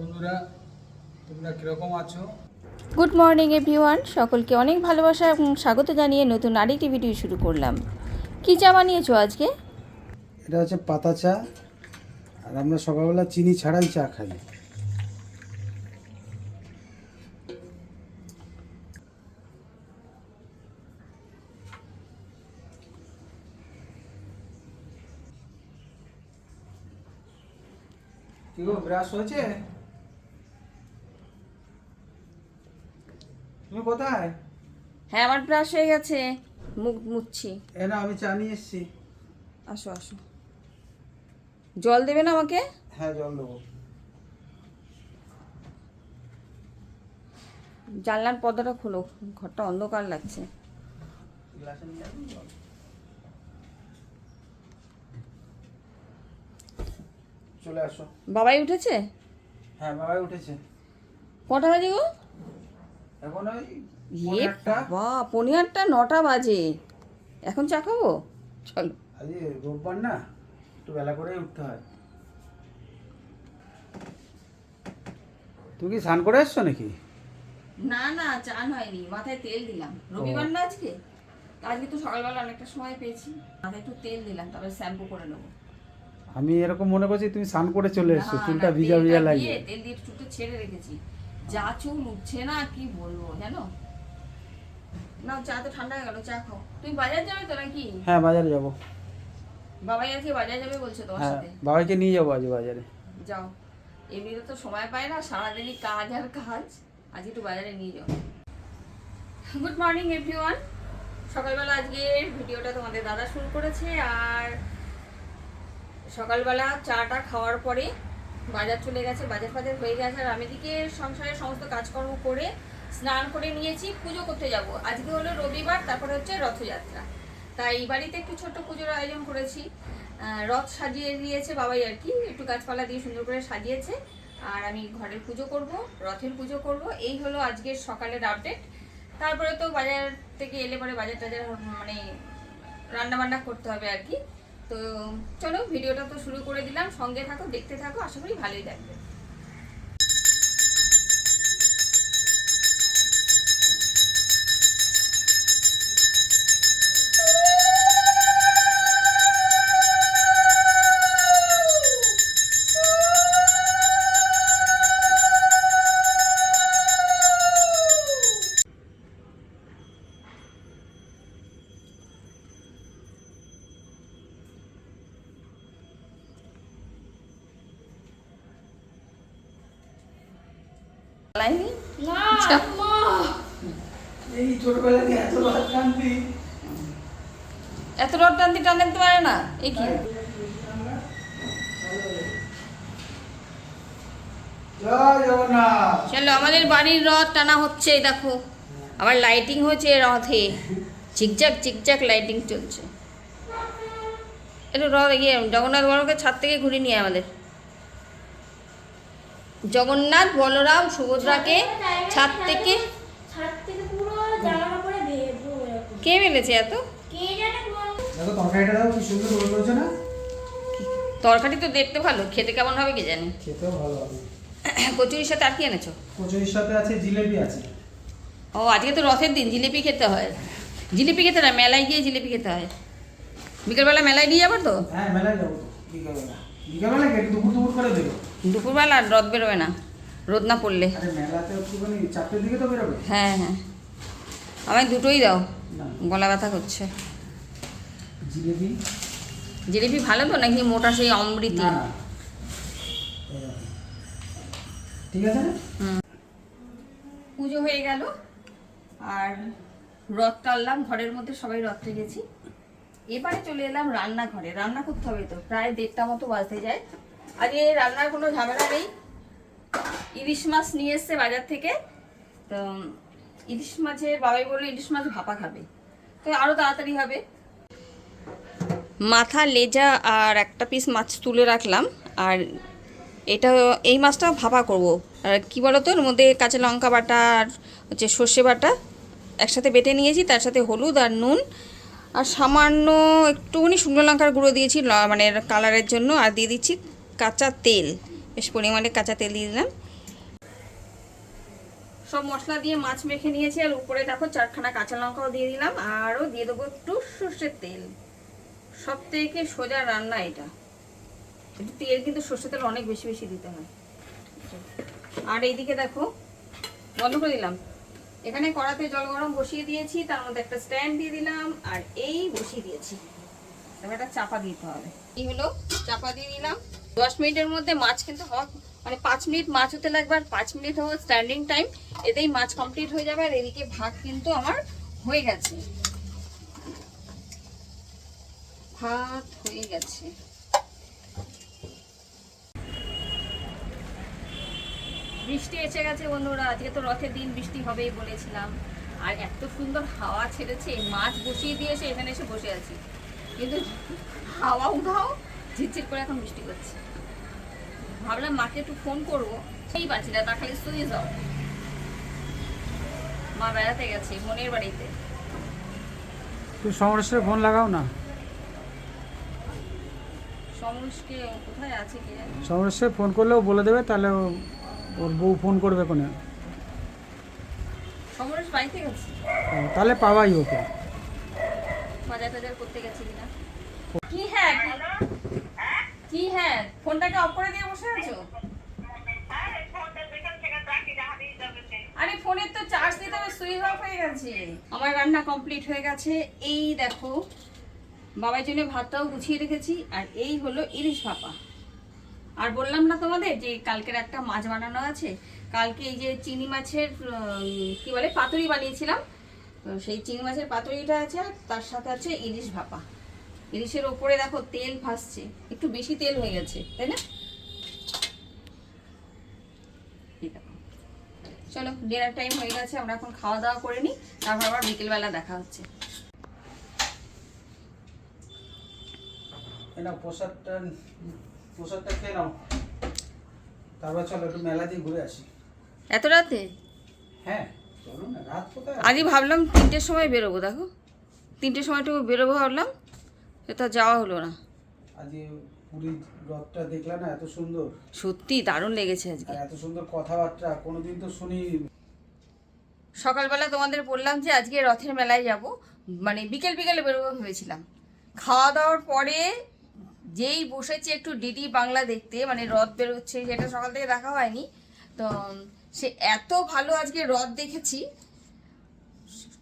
বন্ধুরা তোমরা কীরকম আছো? Good morning everyone. সকলকে অনেক ভালোবাসা এবং স্বাগত জানিয়ে নতুন আরেকটি ভিডিও শুরু করলাম। কী চা বানিয়েছো আজকে? এটা হচ্ছে পাতা চা আর আমরা সকালবেলা চিনি ছাড়াই চা খাই। কি গো ব্রাশ হয়েছে? তুমি কোথায়? হ্যাঁ আমার ব্রাশ হয়ে গেছে। মুখ মুছছি। এ না আমি চা নিয়ে এসছি। আসো আসো। জল দেবে না আমাকে? হ্যাঁ জল দেবো। জানলার পর্দাটা খোলো। ঘরটা অন্ধকার লাগছে? চলে আসো। বাবাই উঠেছে? হ্যাঁ বাবাই উঠেছে। কটা বাজে গো? এখন ওই ইয়ে বাবা পনেরো আটটা নটা বাজে। এখন চা খাব? চলো। আজকে রোববার না একটু বেলা উঠতে হয়। তুমি কি স্নান করে এসছো নাকি? না না চান হয়নি মাথায় তেল দিলাম। রবিবার না আজকে? আজকে তো সকালবেলা অনেকটা সময় পেয়েছি। মাথায় একটু তেল দিলাম তারপরে শ্যাম্পু করে নেব। আমি এরকম মনে করছি তুমি স্নান করে চলে এসছো চুলটা ভিজা ভিজা লাগে তেল দিয়ে চুলটা ছেড়ে রেখেছি। যা চুল উঠছে না কি বলব জানো? না চা তো ঠান্ডা হয়ে গেল চা খাও। তুমি বাজার যাবে তো নাকি? হ্যাঁ বাজারে যাব। বাবাই আজকে বাজার যাবে বলছে তোমার হ্যাঁ সাথে। বাবাইকে নিয়ে যাব আজ বাজারে। যাও। এমনিতে তো সময় পায় না সারাদিনই কাজ আর কাজ। আজকে একটু বাজারে নিয়ে যাও। Good morning everyone. সকালবেলা আজকে ভিডিওটা তোমাদের দাদা শুরু করেছে আর সকালবেলা চাটা খাওয়ার পরে বাজার চলে গেছে, বাজার ফাজার হয়ে গেছে, আর আমি দিকে সংসারের সমস্ত কাজকর্ম করে স্নান করে নিয়েছি, পুজো করতে যাব। আজকে হলো রবিবার, তারপরে হচ্ছে রথযাত্রা। তাই বাড়িতে একটু ছোট্ট পুজোর আয়োজন করেছি। রথ সাজিয়ে দিয়েছে বাবাই আর কি, একটু গাছপালা দিয়ে সুন্দর করে সাজিয়েছে। আর আমি ঘরের পুজো করব, রথের পুজো করব। এই হলো আজকের সকালের আপডেট তারপরে তো বাজার থেকে এলে পরে বাজার টাজার মানে রান্না বান্না করতে হবে আর কি। তো চলো, ভিডিওটা তো শুরু করে দিলাম। সঙ্গে থাকো, দেখতে থাকো, আশা করি ভালোই লাগবে। জগন্নাথ। চলো আমাদের বাড়ির রথ টানা হচ্ছে এই দেখো। আবার লাইটিং হচ্ছে রথে। চিকচাক চিকচাক লাইটিং চলছে। একটু রথ গিয়ে জগন্নাথ বড়কে ছাদ থেকে ঘুরিয়ে নিয়ে আমাদের। জগন্নাথ বলরাম সুভদ্রাকে ছাদ থেকে কে মেলেছে এত? কে জানে দেখো তরকারিটা দাও কি সুন্দর রোল রয়েছে না? তরকারি তো দেখতে ভালো খেতে কেমন হবে কি জানি? খেতেও ভালো হবে। কচুরির সাথে আর কি এনেছো? কচুরির সাথে আছে জিলেবি আছে। ও আজকে তো রথের দিন জিলিপি খেতে হয়। জিলিপি খেতে না মেলায় গিয়ে জিলিপি খেতে হয়। বিকেলবেলা মেলায় নিয়ে যাব তো? হ্যাঁ মেলায় যাব বিকেলবেলা। বিকেলবেলা দুপুর দুপুর করে দেবো দুপুরবেলা রথ বেরোবে না রোদ না পড়লে। হ্যাঁ হ্যাঁ। আমায় দুটোই দাও গলা ব্যথা করছে। জিলেবি জিলিপি ভালো তো নাকি মোটা সেই অমৃতি? এই। ঠিক আছে? পুজো হয়ে গেল আর রথ টানলাম ঘরের মধ্যে সবাই রথে গেছি এবারে চলে এলাম রান্নাঘরে রান্না করতে হবে তো প্রায় দেড়টা মতো বাজতে যায়। আজকে রান্নার কোনো ঝামেলা নেই। ইলিশ মাছ নিয়ে এসছে বাজার থেকে তো ইলিশ মাছের বাবাই বলল ইলিশ মাছ ভাপা খাবে। তো আরও তাড়াতাড়ি হবে। মাথা, লেজা আর একটা পিস মাছ তুলে রাখলাম। আর এটা এই মাছটা ভাপা করব। আর কি বলতো, এর মধ্যে কাঁচা লঙ্কা বাটা আর হচ্ছে সর্ষে বাটা একসাথে বেটে নিয়েছি, তার সাথে হলুদ আর নুন। আর সামান্য একটুখানি শুকনো লঙ্কার গুঁড়ো দিয়েছি মানে কালারের জন্য। আর দিয়ে দিচ্ছি কাঁচা তেল। বেশ পরিমাণে কাঁচা তেল দিয়ে দিলাম। সব মশলা দিয়ে মাছ মেখে নিয়েছি। আর উপরে দেখো চারখানা কাঁচা লঙ্কাও দিয়ে দিলাম। আরও দিয়ে দেবো একটু সর্ষের তেল। সব থেকে সোজা রান্না এটা। একটু তেল কিন্তু সর্ষের তেল অনেক বেশি বেশি দিতে হয়। আর এইদিকে দেখো, বন্ধ করে দিলাম। এখানে কড়াতে জল গরম বসিয়ে দিয়েছি, তার মধ্যে একটা স্ট্যান্ড দিয়ে দিলাম, আর এই বসিয়ে দিয়েছি। এবার একটা চাপা দিতে হবে। এই হলো, চাপা দিয়ে দিলাম দশ মিনিটের মধ্যে মাছ কিন্তু মানে পাঁচ মিনিট মাছ হতে লাগবে, আর পাঁচ মিনিট হওয়া স্ট্যান্ডিং টাইম এতেই মাছ কমপ্লিট হয়ে যাবে, আর এদিকে ভাত কিন্তু আমার হয়ে গেছে। ভাত হয়ে গেছে। বৃষ্টি এসে গেছে বন্ধুরা আজকে তো রথের দিন বৃষ্টি হবেই বলেছিলাম। আর এত সুন্দর হাওয়া ছেড়েছে মাছ বসিয়ে দিয়েছে এখানে এসে বসে আছি। কিন্তু হাওয়া উঠাও ঝিরঝির করে এখন বৃষ্টি করছে ভাবলাম মাকে একটু ফোন করব সেই পাচ্ছি না তা খালি সুইচ অফ মা বেড়াতে গেছে মনের বাড়িতে। তুই সমরেশ্বরে ফোন লাগাও না। সমরসকে কোথায় আছে কি জানি ফোন করলেও বলে দেবে তাহলে ওর বউ ফোন করবে কোনে সমরেশ বাড়িতে গেছে? তাহলে পাওয়াই ওকে। বাজার টাজার করতে গেছে কিনা? কি হ্যাঁ কি কি হ্যাঁ ফোনটাকে অফ করে দিয়ে বসে আছো? আরে ফোনের তো চার্জ দিতে হবে সুইচ অফ হয়ে গেছে। আমার রান্না কমপ্লিট হয়ে গেছে। এই দেখো বাবার জন্য ভাতটাও গুছিয়ে রেখেছি, আর এই হলো ইলিশ ভাপা। আর বললাম না তোমাদের যে কালকের একটা মাছ বানানো আছে, কালকে এই যে চিনি মাছের কি বলে, পাতুরি বানিয়েছিলাম, তো সেই চিংড়ি মাছের পাতুরিটা আছে, আর তার সাথে আছে ইলিশ ভাপা। ইলিশের ওপরে দেখো তেল ভাসছে, একটু বেশি তেল হয়ে গেছে, তাই না? চলো ডিনার টাইম হয়ে গেছে, আমরা এখন খাওয়া দাওয়া করে নিই, তারপর আবার বিকেলবেলা দেখা হচ্ছে। না প্রসাদটা প্রসাদটা খেয়ে নাও। তারপর চলো একটু মেলা দিয়ে ঘুরে আসি। এত রাতে? হ্যাঁ চলো না রাত কোথায় আজই ভাবলাম তিনটের সময় বেরোবো দেখো। তিনটের সময়টুকু বেরোবো ভাবলাম সেটা যাওয়া হলো না। আজ পুরীর রথটা দেখলাম না এত সুন্দর। সত্যি দারুণ লেগেছে আজকে। এত সুন্দর কথাবার্তা কোনোদিন তো শুনি সকালবেলা তোমাদের বললাম যে আজকে রথের মেলায় যাব মানে বিকেল বিকেলে বেরোবো ভেবেছিলাম। খাওয়া দাওয়ার পরে যেই বসেছে একটু ডিডি বাংলা দেখতে মানে রথ বেরোচ্ছে সেটা সকাল থেকে দেখা হয়নি। তো সে এত ভালো আজকে রথ দেখেছি।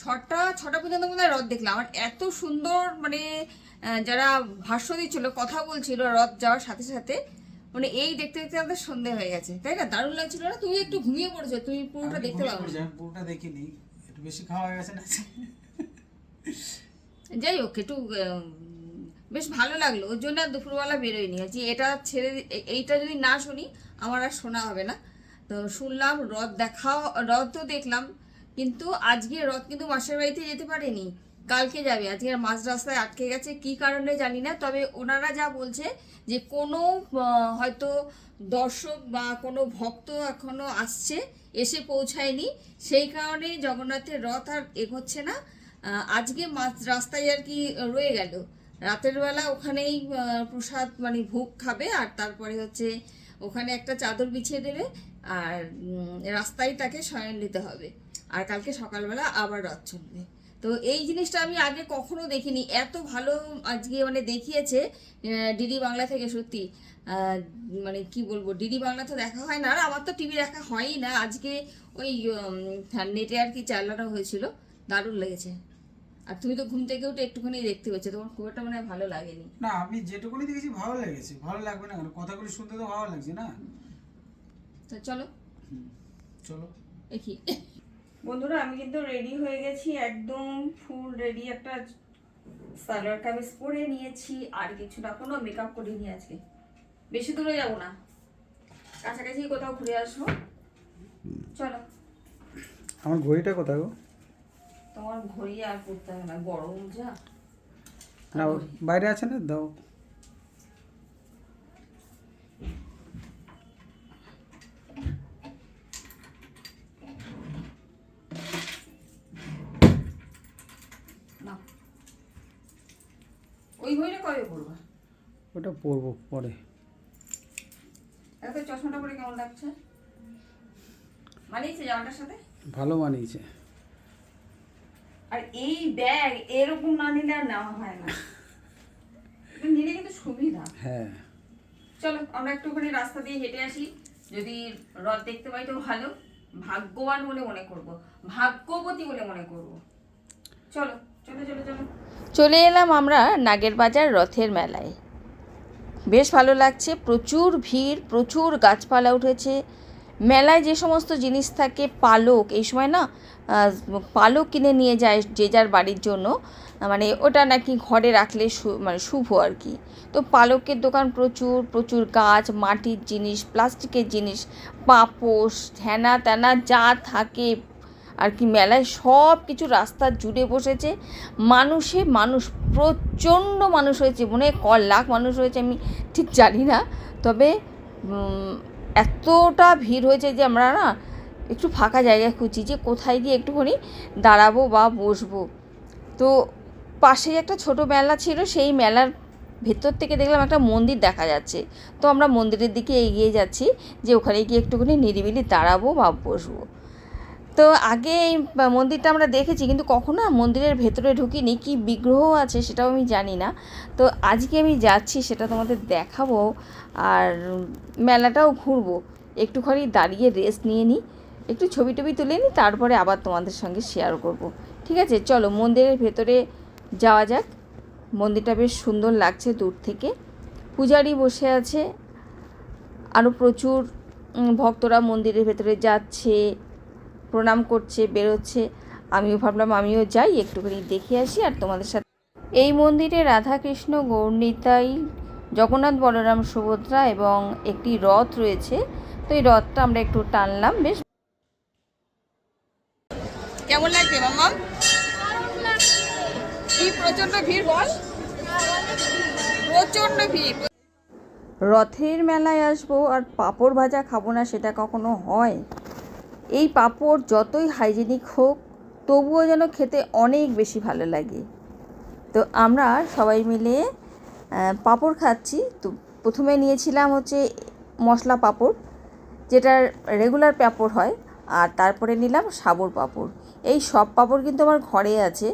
ছটা ছটা পর্যন্ত মনে হয় রথ দেখলাম। আর এত সুন্দর মানে যারা ভাষ্য দিচ্ছিল কথা বলছিল রথ যাওয়ার সাথে সাথে মানে এই দেখতে দেখতে আমাদের সন্ধে হয়ে গেছে। তাই না? দারুণ লাগছিল না? তুমি একটু ঘুমিয়ে পড়েছো তুমি পুরোটা দেখতে পাবো পুরোটা দেখিনি। একটু বেশি খাওয়া হয়ে গেছে না? যাই হোক একটু বেশ ভালো লাগল। ওর জন্য আর দুপুরবেলা বেরোয়নি। যে এটা ছেড়ে এইটা যদি না শুনি, আমার আর শোনা হবে না। তো শুনলাম রথ দেখাও, রথ তো দেখলাম, কিন্তু আজকে রথ কিন্তু মাসের বাড়িতে যেতে পারেনি। কালকে যাবে। আজকে আর মাঝ রাস্তায় আটকে গেছে। কি কারণে জানি না। তবে ওনারা যা বলছে যে কোনো হয়তো দর্শক বা কোনো ভক্ত এখনও আসছে, এসে পৌঁছায়নি। সেই কারণে জগন্নাথের রথ আর এগোচ্ছে না। আজকে মাঝ রাস্তায় আর কি রয়ে গেল। রাতের বেলা ওখানেই প্রসাদ মানে ভোগ খাবে আর তারপরে হচ্ছে ওখানে একটা চাদর বিছিয়ে দেবে আর রাস্তায় তাকে শয়ন নিতে হবে। আর কালকে সকালবেলা আবার রথ চলবে। তো এই জিনিসটা আমি আগে কখনো দেখিনি। এত ভালো আজকে মানে দেখিয়েছে ডিডি বাংলা থেকে সত্যি। মানে কি বলব, ডিডি বাংলা তো দেখা হয় না। আর আমার তো টিভি দেখা হয়ই না। আজকে ওই নেটে আর কি চালানো হয়েছিল। দারুণ লেগেছে। আর তুমি তো ঘুম থেকে উঠে একটুখানি দেখতে পেয়েছ তোমার খুব একটা মানে ভালো লাগেনি। না আমি যেটুকুনি দেখেছি ভালো লেগেছে ভালো লাগবে না কেন? কথাগুলি শুনতে তো ভালো লাগছে না? তো চলো। চলো। দেখি। বন্ধুরা আমি কিন্তু রেডি হয়ে গেছি একদম ফুল রেডি একটা সালোয়ার কামিজ পরে নিয়েছি আর কিছু না কোনো মেকআপ করিনি আজকে। বেশি দূরে যাব না। কাছাকাছি কোথাও ঘুরে আসব। চলো। আমার ঘড়িটা কোথায় গো? তোমার ঘড়ি আর পড়তে হবে না গরম যা। না বাইরে আছে না? দাও। ওই ঘড়িটা কবে পড়বা? ওটা পরবো পরে। এত চশমা লাগছে? মানিয়েছে জামাটার সাথে? ভালো মানিয়েছে। আর এই ব্যাগ এরকম না নিলে আর নেওয়া হয় না। এটা নিলে কিন্তু সুবিধা। হ্যাঁ। চলো আমরা একটুখানি রাস্তা দিয়ে হেঁটে আসি। যদি রথ দেখতে পাই তো ভালো। ভাগ্যবান বলে মনে করব। ভাগ্যবতী বলে মনে করব। চলো চলো চলো চলো। চলে এলাম আমরা নাগের বাজার রথের মেলায়। বেশ ভালো লাগছে। প্রচুর ভিড় প্রচুর গাছপালা উঠেছে। মেলায় যে সমস্ত জিনিস থাকে, পালক, এই সময় না পালক কিনে নিয়ে যায় যে যার বাড়ির জন্য মানে ওটা নাকি ঘরে রাখলে মানে শুভ আর কি। তো পালকের দোকান প্রচুর প্রচুর গাছ, মাটির জিনিস, প্লাস্টিকের জিনিস, পাপোশ ধ্যানা ত্যানা যা থাকে আর কি মেলায় সব কিছু রাস্তা জুড়ে বসেছে। মানুষে মানুষ, প্রচণ্ড মানুষ হয়েছে, মনে হয় ক লাখ মানুষ হয়েছে, আমি ঠিক জানি না। তবে এতটা ভিড় হয়েছে যে আমরা না একটু ফাঁকা জায়গায় খুঁজছি যে কোথায় গিয়ে একটুখানি দাঁড়াবো বা বসবো। তো পাশেই একটা ছোট মেলা ছিল, সেই মেলার ভেতর থেকে দেখলাম একটা মন্দির দেখা যাচ্ছে। তো আমরা মন্দিরের দিকে এগিয়ে যাচ্ছি যে ওখানে গিয়ে একটুখানি নিরিবিলি দাঁড়াবো বা বসবো। তো আগে এই মন্দিরটা আমরা দেখেছি, কিন্তু কখনো মন্দিরের ভেতরে ঢুকিনি। কি বিগ্রহ আছে সেটাও আমি জানি না। তো আজকে আমি যাচ্ছি, সেটা তোমাদের দেখাবো। আর মেলাটাও ঘুরবো। একটুখানি দাঁড়িয়ে রেস্ট নিয়ে নিই। একটু ছবি টবি তুলে নিই, তারপরে আবার তোমাদের সঙ্গে শেয়ার করব। ঠিক আছে? চলো, মন্দিরের ভেতরে যাওয়া যাক। মন্দিরটা বেশ সুন্দর লাগছে দূর থেকে। পূজারি বসে আছে। আরও প্রচুর ভক্তরা মন্দিরের ভেতরে যাচ্ছে। প্রণাম করছে, বেরোচ্ছে। আমিও ভাবলাম, আমিও যাই, একটুখানি দেখে আসি আর তোমাদের সাথে। এই মন্দিরে রাধাকৃষ্ণ, গৌরনিতাই, জগন্নাথ বলরাম, সুভদ্রা এবং একটি রথ রয়েছে। তো এই রথটা আমরা একটু টানলাম, বেশ। কেমন লাগছে মামা কি প্রচণ্ড ভিড়, বল। প্রচণ্ড ভিড়। রথের মেলায় আসব আর পাঁপড় ভাজা খাব না, সেটা কখনো হয়? এই পাঁপড় যতই হাইজেনিক হোক, তবুও যেন খেতে অনেক বেশি ভালো লাগে। তো আমরা সবাই মিলে পাঁপড় খাচ্ছি। তো প্রথমে নিয়েছিলাম হচ্ছে মশলা পাঁপড় যেটা রেগুলার পাঁপড় হয়, আর তারপরে নিলাম সাবর পাঁপড়। এই সব পাঁপড় কিন্তু আমার ঘরে আছে।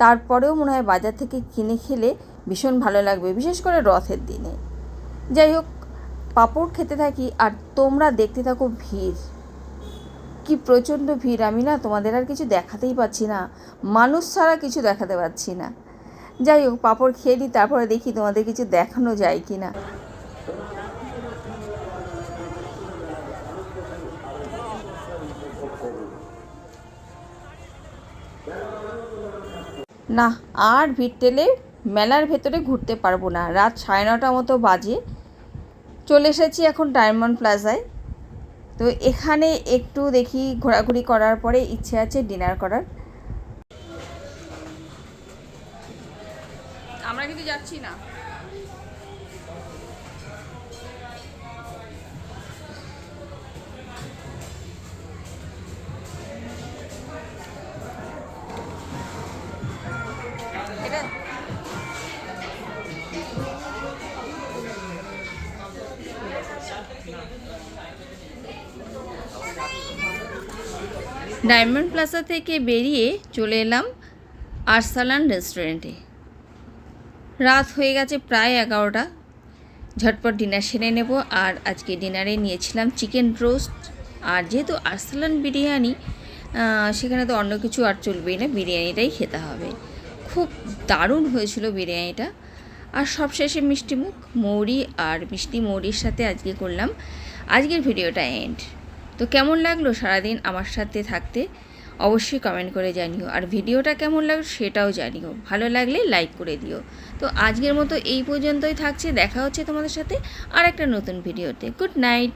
তারপরেও মনে হয় বাজার থেকে কিনে খেলে ভীষণ ভালো লাগবে, বিশেষ করে রথের দিনে। যাই হোক, পাঁপড় খেতে থাকি, আর তোমরা দেখতে থাকো ভিড়। কি প্রচণ্ড ভিড়, আমি না তোমাদের আর কিছু দেখাতেই পাচ্ছি না। মানুষ ছাড়া কিছু দেখাতে পাচ্ছি না। যাই হোক, পাঁপড় খেয়ে নিই তারপরে দেখি তোমাদের কিছু দেখানো যায় কি না না, আর ভিড় টেলে মেলার ভেতরে ঘুরতে পারব না। রাত সাড়ে নটা মতো বাজে। চলে এসেছি এখন ডায়মন্ড প্লাজায়। তো এখানে একটু দেখি ঘোরাঘুরি করার পরে ইচ্ছে আছে ডিনার করার। আমরা কিন্তু যাচ্ছি না। ডায়মন্ড প্লাজা থেকে বেরিয়ে চলে এলাম আরসালান রেস্টুরেন্টে। রাত হয়ে গেছে প্রায় এগারোটা। ঝটপট ডিনার সেরে নেব আর আজকে ডিনারে নিয়েছিলাম চিকেন রোস্ট। আর যেহেতু আরসালান বিরিয়ানি সেখানে তো অন্য কিছু আর চলবেই না, বিরিয়ানিটাই খেতে হবে। খুব দারুণ হয়েছিল বিরিয়ানিটা। আর সবশেষে মিষ্টি মুখ, মৌরি আর মিষ্টি মৌরির সাথে আজকে করলাম আজকের ভিডিওটা এন্ড তো কেমন লাগল সারাদিন আমার সাথে থাকতে? অবশ্যই কমেন্ট করে জানিও। আর ভিডিওটা কেমন লাগল সেটাও জানিও। ভালো লাগলে লাইক করে দিও। তো আজকের মতো এই পর্যন্তই থাকছে। দেখা হচ্ছে তোমাদের সাথে আর একটা নতুন ভিডিওতে গুড নাইট